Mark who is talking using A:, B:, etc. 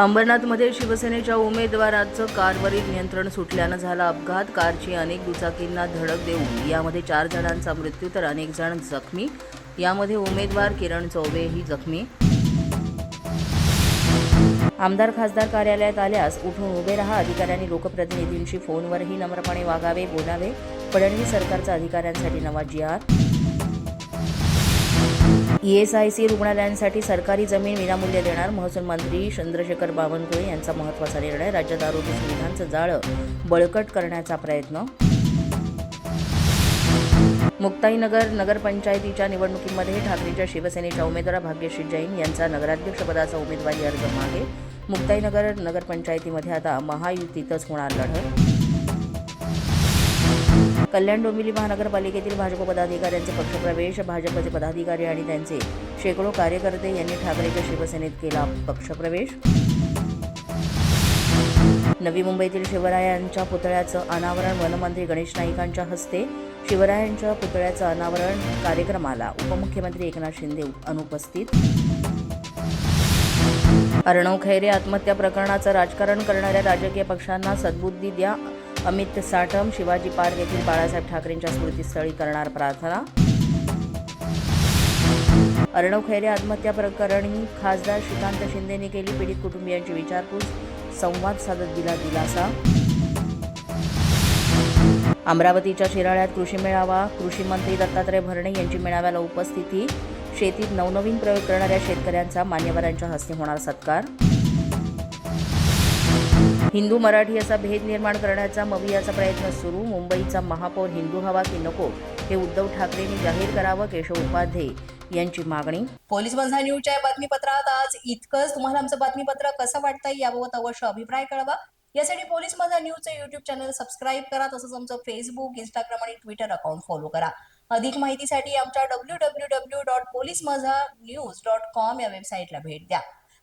A: अंबरनाथमध्ये शिवसेनेच्या उमेदवाराचं कारवरील नियंत्रण सुटल्यानं झाला अपघात. कारची अनेक दुचाकींना धडक देऊन यामध्ये चार जणांचा मृत्यू तर अनेक जण जखमी. यामध्ये उमेदवार किरण चौबेही जखमी. आमदार खासदार कार्यालयात आल्यास उठून उभे राहा. अधिकाऱ्यांनी लोकप्रतिनिधींशी फोनवरही नम्रपणे वागावे बोलावे. फडणवीस सरकारचा अधिकाऱ्यांसाठी नवा जी आर ईएसआयसी रुग्णालयांसाठी सरकारी जमीन विनामूल्य देणार महसूल मंत्री चंद्रशेखर बावनकुळे यांचा महत्त्वाचा निर्णय. राज्यात आरोग्य सुविधांचं जाळं बळकट करण्याचा प्रयत्न. मुक्ताईनगर नगरपंचायतीच्या निवडणुकीमध्ये ठाकरेच्या शिवसेनेच्या उमेदवार भाग्यश्री जैन यांचा नगराध्यक्षपदाचा उमेदवारी अर्ज मागे. मुक्ताईनगर नगरपंचायतीमध्ये आता महायुतीतच होणार लढत. कल्याण डोंबिवली महानगरपालिकेतील भाजप पदाधिकाऱ्यांचे पक्षप्रवेश भाजपचे पदाधिकारी आणि त्यांचे शेकडो कार्यकर्ते यांनी ठाकरेच्या शिवसेनेत केला पक्षप्रवेश. नवी मुंबईतील शिवरायांच्या पुतळ्याचं अनावरण वनमंत्री गणेश नाईकांच्या हस्ते शिवरायांच्या पुतळ्याचं अनावरण कार्यक्रमाला उपमुख्यमंत्री एकनाथ शिंदे अनुपस्थित. अर्णव खैरे आत्महत्या प्रकरणाचं राजकारण करणाऱ्या राजकीय पक्षांना सद्बुद्धी द्या अमित साटम शिवाजी पार्क येथील बाळासाहेब ठाकरेंच्या स्मृतीस्थळी करणार प्रार्थना. अर्णव खैरे आत्महत्या प्रकरणी खासदार श्रीकांत शिंदेने केली. पीडित कुटुंबियांची विचारपूस संवाद साधत दिला दिलासा. अमरावतीच्या शिराळ्यात कृषी मेळावा कृषी मंत्री दत्तात्रय भरणे यांची मेळाव्याला उपस्थिती. शेतीत नवनवीन प्रयोग करणाऱ्या शेतकऱ्यांचा मान्यवरांच्या हस्ते होणार सत्कार. हिंदू मराठी असा भेद निर्माण करण्याचा मवियाचा प्रयत्न सुरू. मुंबईचा महापौर हिंदू हवा की नको हे उद्धव ठाकरेंनी जाहीर करावं केशव उपाध्ये यांची मागणी.
B: पोलीस बंधा न्यूजच्या बातमीपत्रात आज इतकंच. तुम्हाला आमचं बातमीपत्र कसं वाटतंय याबाबत अवश्य अभिप्राय कळवा. यासाठी पोलीस माझा न्यूजचं युट्यूब चॅनल सबस्क्राईब करा तसंच आमचं फेसबुक इंस्टाग्राम आणि ट्विटर अकाउंट फॉलो करा. अधिक माहितीसाठी आमच्या W W W dot police Majha news dot com या वेबसाईटला भेट द्या.